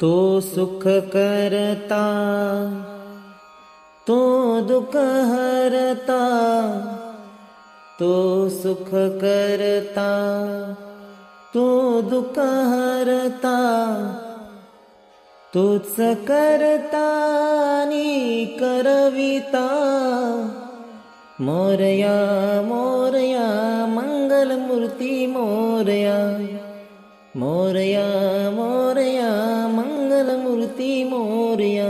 तो सुख करता तो दुःख हरता तो सुख करता तो दुःख हरता तूच करता आणि करविता। मोरया मोरया मंगलमूर्ती मोरया मोरया मोरया मंगलमूर्ती मोरया.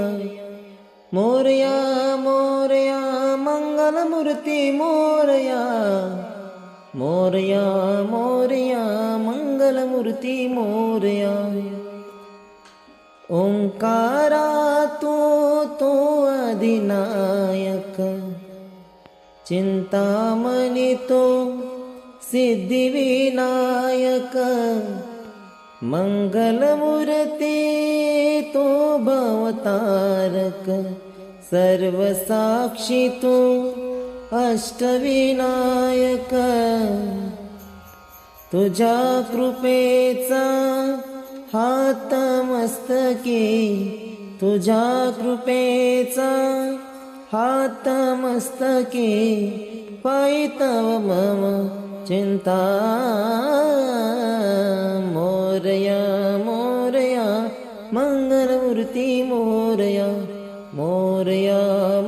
मोरया मोरया मंगलमूर्ती मोरया. मोरया मोरया मंगलमूर्ती मोरया. ओंकारा तो तो अधिनायक. चिंतामणी तो सिद्धिविनायक. मंगलमूर्ती तो भवतारक सर्वसाक्षी तु अष्टविनायक. तुझ्या कृपेचा हात मस्तके तुझ्या कृपेचा हात मस्तके पायतव मम चिंता. मंगलमूर्ती मोरया मोरया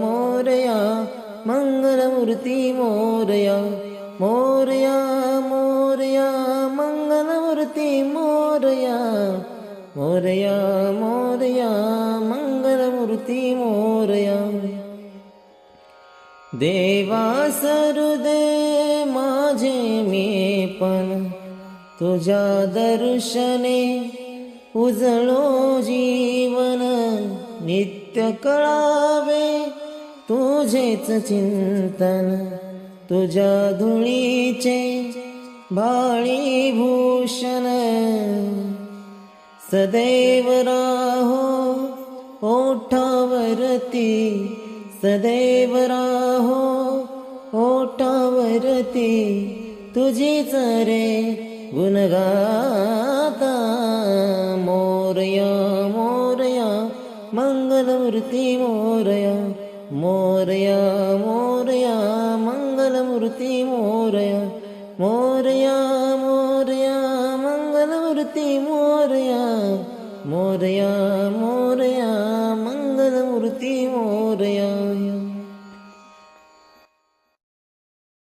मोरया मंगलमूर्ती मोरया मोरया मोरया मंगलमूर्ती मोरया मोरया मोरया मंगलमूर्ती मोरया। देवा सरुदे माझे मी पण तुझ्या दर्शने उजळो जीवन नित्य कळावे तुझेच चिंतन तुझ्या धुळीचे भाळी भूषण सदैव राहो ओठावरती सदैव राहो ओठावरती तुझीच रे गुणगाता मोरया मोरया. மங்களமுருத்தி மோரையா மோரையா மோரையா மங்களமுருத்தி மோரையா மோரையா மோரையா மங்களமுருத்தி மோரையா மோரையா மோரையா மங்களமுருத்தி மோரையா